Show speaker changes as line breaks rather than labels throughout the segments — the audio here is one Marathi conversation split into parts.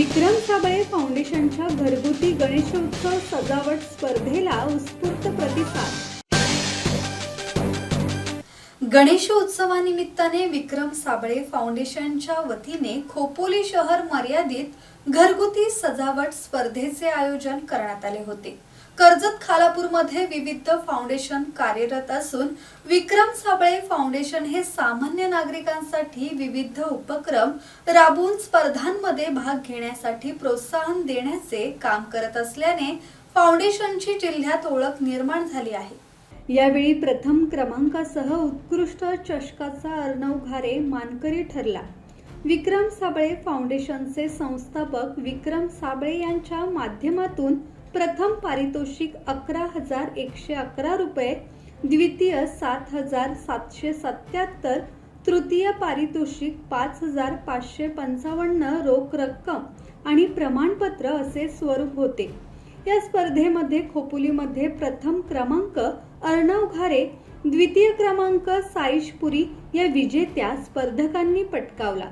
विक्रम साबळे फाउंडेशनच्या घरगुती गणेशोत्सव सजावट स्पर्धेला उत्स्फूर्त प्रतिसाद.
गणेशोत्सवानिमित्ताने विक्रम साबळे फाउंडेशनच्या वतीने खोपोली शहर मर्यादित घरगुती सजावट स्पर्धेचे आयोजन करण्यात आले होते. कर्जत खालापूरमध्ये विविध फाउंडेशन कार्यरत असून विक्रम साबळे फाउंडेशन हे सामान्य नागरिकांसाठी विविध उपक्रम राबवून स्पर्धांमध्ये भाग घेण्यासाठी प्रोत्साहन देण्याचे काम करत असल्याने फाउंडेशनची जिल्ह्यात ओळख निर्माण झाली आहे.
यावेळी प्रथम क्रमांकासह उत्कृष्ट चषकाचा अर्णव घारे मानकरी ठरला. विक्रम साबळे फाउंडेशनचे संस्थापक विक्रम साबळे यांच्या माध्यमातून प्रथम पारितोषिक अकरा हजार एकशे अकरा रुपये द्वितीय सात हजार सातशे सत्याहत्तर तृतीय पारितोषिक पाच हजार पाचशे पंचावन्न रोख रक्कम आणि प्रमाणपत्र असे स्वरूप होते. या स्पर्धेमध्ये खोपोलीमध्ये प्रथम क्रमांक अर्णव घारे द्वितीय क्रमांक साईश पुरी या विजेत्या स्पर्धकांनी पटकावला.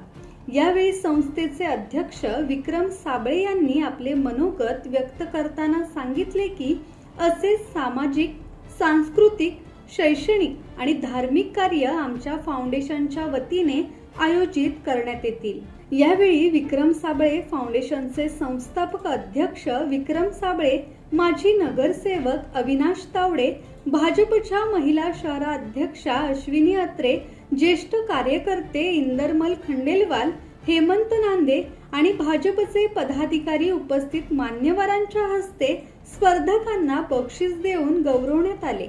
यावेळी संस्थेचे अध्यक्ष विक्रम साबळे यांनी आपले मनोगत व्यक्त करताना सांगितले की असे सामाजिक सांस्कृतिक शैक्षणिक आणि धार्मिक कार्य आमच्या फाउंडेशनच्या वतीने आयोजित करण्यात येतील. यावेळी विक्रम साबळे फाउंडेशनचे संस्थापक अध्यक्ष विक्रम साबळे माजी नगरसेवक अविनाश तावडे भाजपच्या महिला शहराध्यक्षा अश्विनी अत्रे ज्येष्ठ कार्यकर्ते इंदरमल खंडेलवाल हेमंत नांदे आणि भाजपचे पदाधिकारी उपस्थित मान्यवरांच्या हस्ते स्पर्धकांना बक्षीस देऊन गौरवण्यात आले.